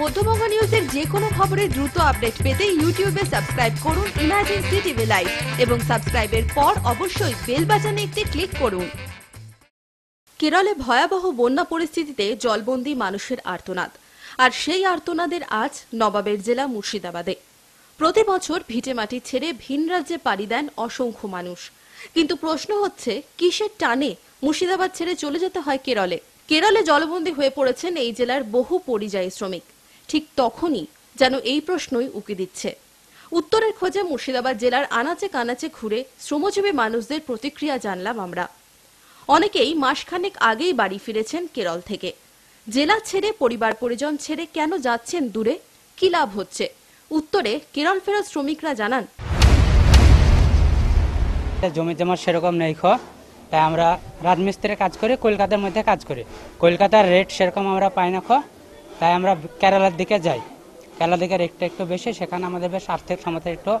মধ্যবঙ্গ নিউজের যে কোনো খবরের দ্রুত আপডেট পেতে ইউটিউবে সাবস্ক্রাইব করুন ইমার্জেন্সি টিভি লাইভ এবং সাবস্ক্রাইবের পর অবশ্যই বেল বাটনে একটি ক্লিক করুন। কেরলে ভয়াবহ বন্যা পরিস্থিতিতে জলবন্দী মানুষের আর্তনাদ। আর সেই আর্তনাদের আজ নবাবের জেলা মুর্শিদাবাদে। প্রতি বছর ভিটেমাটি ছেড়ে ভিন রাজ্যে পাড়ি দেন অসংখ্য মানুষ। কিন্তু প্রশ্ন হচ্ছে, কিসের টানে মুর্শিদাবাদ ছেড়ে চলে যেতে হয় কেরলে? কেরলে জলবন্দী হয়ে পড়েছেন এই জেলার বহু পরিযায়ী শ্রমিক। ঠিক তখনই যেন এই প্রশ্নই উকি দিচ্ছে। উত্তরের খোঁজে মুর্শিদাবাদ জেলার আনাচে কানাচে ঘুরে শ্রমজীবী মানুষদের প্রতিক্রিয়া জানলাম আমরা। অনেকেই মাসখানেক আগেই বাড়ি ফিরেছেন কেরল থেকে। জেলা ছেড়ে, পরিবার পরিজন ছেড়ে কেন যাচ্ছেন দূরে? কি লাভ হচ্ছে? উত্তরে কেরল ফেরত শ্রমিকরা জানান জমি জমা সেরকম নেই খ। তাই আমরা রাজমিস্ত্রির কাজ করি, কলকাতার মধ্যে কাজ করি। কলকাতার রেট সেরকম আমরা পাই না খ। তাই আমরা কেরালার দিকে যাই। কেরালার দিকে রেটটা একটু বেশি সেখানে আমাদের বেশ আর্থিক সমস্যা একটু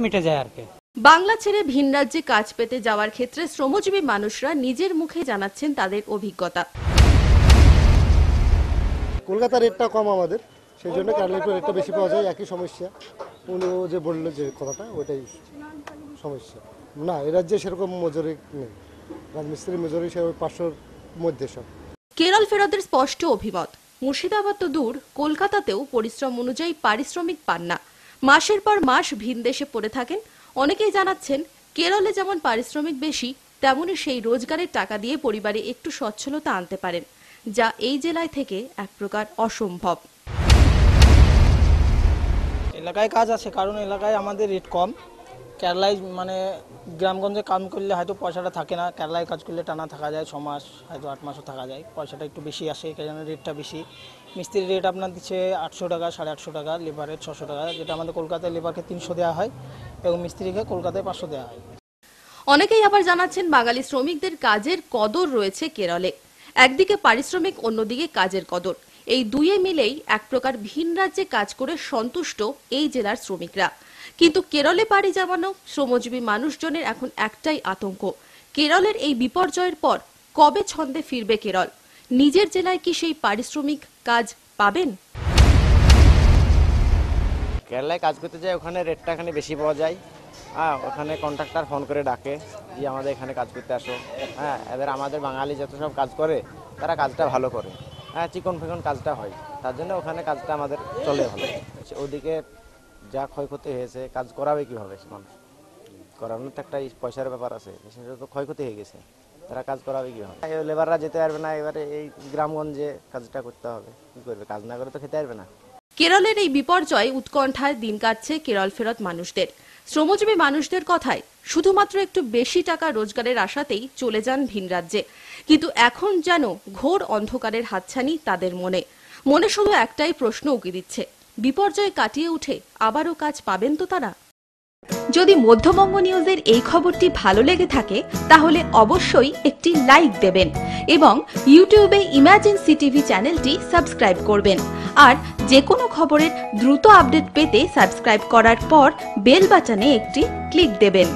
মিটে যায় আর কি। বাংলা ছেড়ে ভিন রাজ্যে কাজ পেতে যাওয়ার ক্ষেত্রে শ্রমজীবী মানুষরা নিজের মুখে জানাচ্ছেন তাদের অভিজ্ঞতা। কলকাতার রেটটা কম আমাদের সেই জন্য কেরালা একটু রেটটা বেশি পাওয়া যায় একই সমস্যা। উনি ও যে বলল যে কথাটা ওইটাই সমস্যা। না এ রাজ্যে সেরকম মজুরি নেই। রাজমিস্ত্রি মজুরি সে ওই পাঁচশোর মধ্যে সব। কেরল ফেরতের স্পষ্ট অভিমত। মুর্শিদাবাদ তো দূর, কলকাতাতেও পরিশ্রম অনুযায়ী পারিশ্রমিক পান না। মাসের পর মাস ভিন দেশে পড়ে থাকেন। অনেকেই জানাচ্ছেন, কেরলে যেমন পারিশ্রমিক বেশি তেমনই সেই রোজগারের টাকা দিয়ে পরিবারে একটু সচ্ছলতা আনতে পারেন, যা এই জেলায় থেকে এক প্রকার অসম্ভব। এলাকায় কাজ আছে, কারণ এলাকায় আমাদের রেট কম। কেরালায় মানে গ্রামগঞ্জে কাম করলে হয়তো পয়সাটা থাকে না। কেরালায় কাজ করলে টানা থাকা যায় ছ মাস হয়তো আট মাসও থাকা যায়। পয়সাটা একটু বেশি আসে, কেন রেটটা বেশি। মিস্ত্রির রেট আপনার দিচ্ছে আটশো টাকা, সাড়ে আটশো টাকা লেবারের ছশো টাকা, যেটা আমাদের কলকাতায় লেবারকে তিনশো দেওয়া হয় এবং মিস্ত্রিকে কলকাতায় পাঁচশো দেওয়া হয়। অনেকেই আবার জানাচ্ছেন, বাঙালি শ্রমিকদের কাজের কদর রয়েছে কেরলে। একদিকে পারিশ্রমিক, অন্যদিকে কাজের কদর। এই দুয়ে মিলেই এক প্রকার ভিন রাজ্যে কাজ করে সন্তুষ্ট এই জেলার শ্রমিকরা। কিন্তু কেরলে পাড়ি জমানো শ্রমজীবী মানুষজনের এখন একটাই আতঙ্ক। কেরলের এই বিপর্যয়ের পর কবে ছন্দে ফিরবে কেরল? নিজের জেলায় কি সেই পারিশ্রমিক কাজ পাবেন? কেরালায় কাজ করতে যাই ওখানে রেটটা এখানে বেশি পাওয়া যায়। হ্যাঁ ওখানে কন্ট্রাক্টর ফোন করে ডাকে, যে আমাদের এখানে কাজ করতে আসো। হ্যাঁ এদের আমাদের বাঙালি যত সব কাজ করে, তারা কাজটা ভালো করে। চিকন ফিকন কাজটা হয়। তার জন্য ওখানে কাজটা আমাদের চলে ভালো। ওদিকে যা ক্ষয়ক্ষতি হয়েছে, কাজ করাবে কীভাবে মানুষ? করানোর তো একটা পয়সার ব্যাপার আছে। সেটা তো ক্ষয়ক্ষতি হয়ে গেছে। তারা কাজ করাবে কীভাবে? লেবাররা যেতে পারবে না, এবারে এই গ্রামগঞ্জে কাজটা করতে হবে। কী করবে? কাজ না করে তো খেতে পারবে না। কেরলের এই বিপর্যয় উৎকণ্ঠায় দিন কাটছে কেরল ফেরত মানুষদের। শ্রমজীবী মানুষদের কথায় শুধুমাত্র একটু বেশি টাকা রোজগারের আশাতেই চলে যান ভিন রাজ্যে। কিন্তু এখন যেন ঘোর অন্ধকারের হাতছানি তাদের মনে। মনে শুধু একটাই প্রশ্ন উকি দিচ্ছে, বিপর্যয় কাটিয়ে উঠে আবারও কাজ পাবেন তো তারা? যদি মধ্যবঙ্গ নিউজের এই খবরটি ভালো লেগে থাকে, তাহলে অবশ্যই একটি লাইক দেবেন এবং ইউটিউবে ইমার্জেন্সি টিভি চ্যানেলটি সাবস্ক্রাইব করবেন। আর যে কোনো খবরের দ্রুত আপডেট পেতে সাবস্ক্রাইব করার পর বেল বাটনে একটি ক্লিক দেবেন।